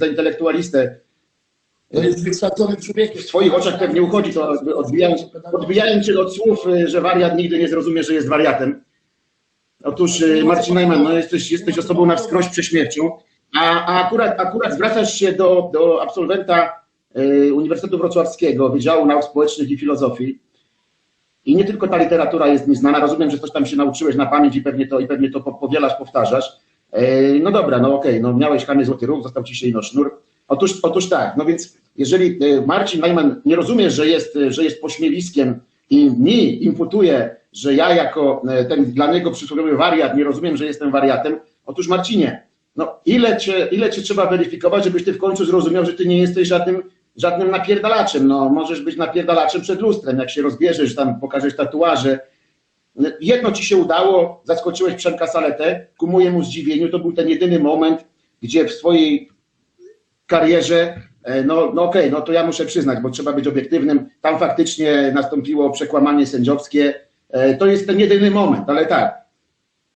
za intelektualistę. To jest wykształconym człowiekiem. W twoich oczach pewnie uchodzi to, odbijając, odbijając się od słów, y, że wariat nigdy nie zrozumie, że jest wariatem. Otóż y, Marcin Najman, no jesteś, jesteś osobą na wskroś prześmiercią, a, a akurat, akurat zwracasz się do, do absolwenta y, Uniwersytetu Wrocławskiego, Wydziału Nauk Społecznych i Filozofii. I nie tylko ta literatura jest mi znana, rozumiem, że coś tam się nauczyłeś na pamięć i pewnie to, i pewnie to po- powielasz, powtarzasz. E, No dobra, no okej, no miałeś kamień złoty róg, został ci się ino sznur. Otóż, otóż tak, no więc jeżeli e, Marcin Najman nie rozumie, że jest, e, że jest pośmiewiskiem i mi imputuje, że ja jako ten dla niego przysłowiowy wariat nie rozumiem, że jestem wariatem, otóż Marcinie, no ile cię, ile cię trzeba weryfikować, żebyś ty w końcu zrozumiał, że ty nie jesteś żadnym, żadnym napierdalaczem, no możesz być napierdalaczem przed lustrem, jak się rozbierzesz, tam pokażesz tatuaże, Jedno ci się udało, zaskoczyłeś Przemka Saletę, ku mojemu zdziwieniu, to był ten jedyny moment, gdzie w swojej karierze, e, no, no okej, no to ja muszę przyznać, bo trzeba być obiektywnym, tam faktycznie nastąpiło przekłamanie sędziowskie, E, to jest ten jedyny moment, ale tak,